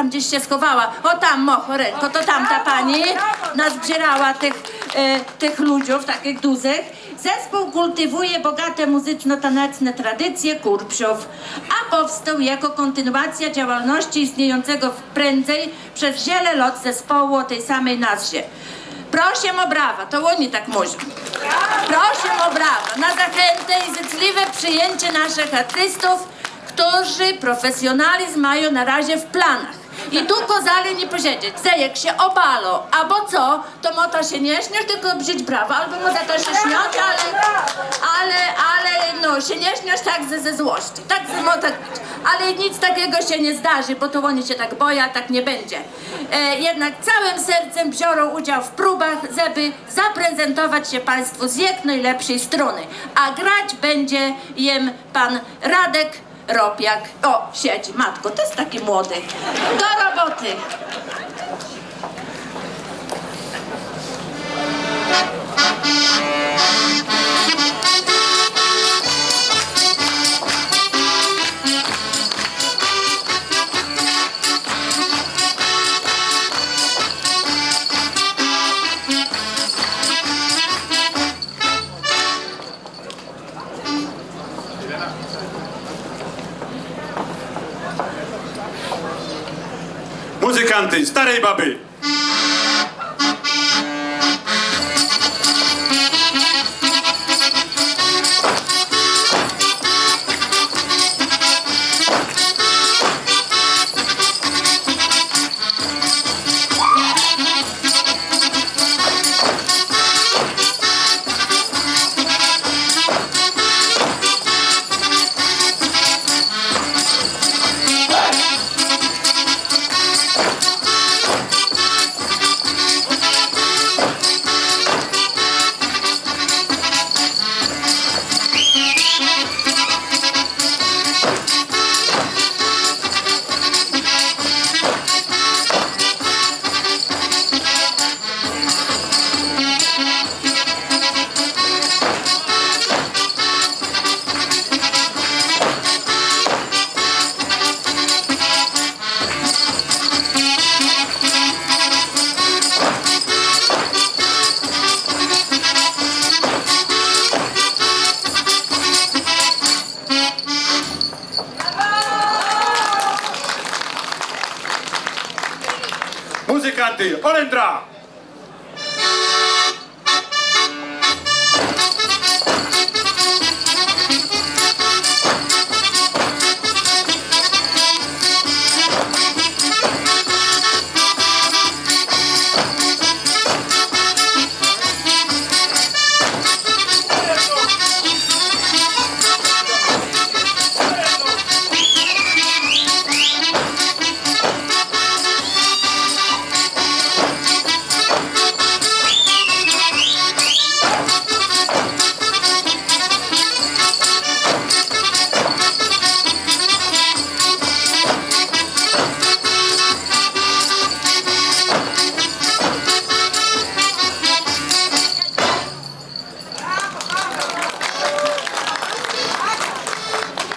tam gdzieś się schowała. O tam, Mochorenko, to tamta pani nazbierała tych, e, tych ludziów, takich dużych. Zespół kultywuje bogate muzyczno-taneczne tradycje kurpsiów, a powstał jako kontynuacja działalności istniejącego prędzej przez wiele lat zespołu o tej samej nazwie. Proszę o brawa, to oni tak mówią. Proszę o brawa, na zachętę i życzliwe przyjęcie naszych artystów, którzy profesjonalizm mają na razie w planach. I tu kozali nie posiedzieć, że jak się obalo, albo co, to mo to się nie śmiesz, tylko brzeć brawa, albo mo za to się śmiać, ale, ale, ale, no, się nie śmiesz tak ze, ze złości, tak ze mo być. Ale nic takiego się nie zdarzy, bo to oni się tak boją, tak nie będzie. E, jednak całym sercem biorą udział w próbach, żeby zaprezentować się Państwu z jak najlepszej strony. A grać będzie jem pan Radek Ropiak. O, siedzi, matko, to jest taki młody. Do roboty. Muzykanty starej baby. Muzykanty Olendra.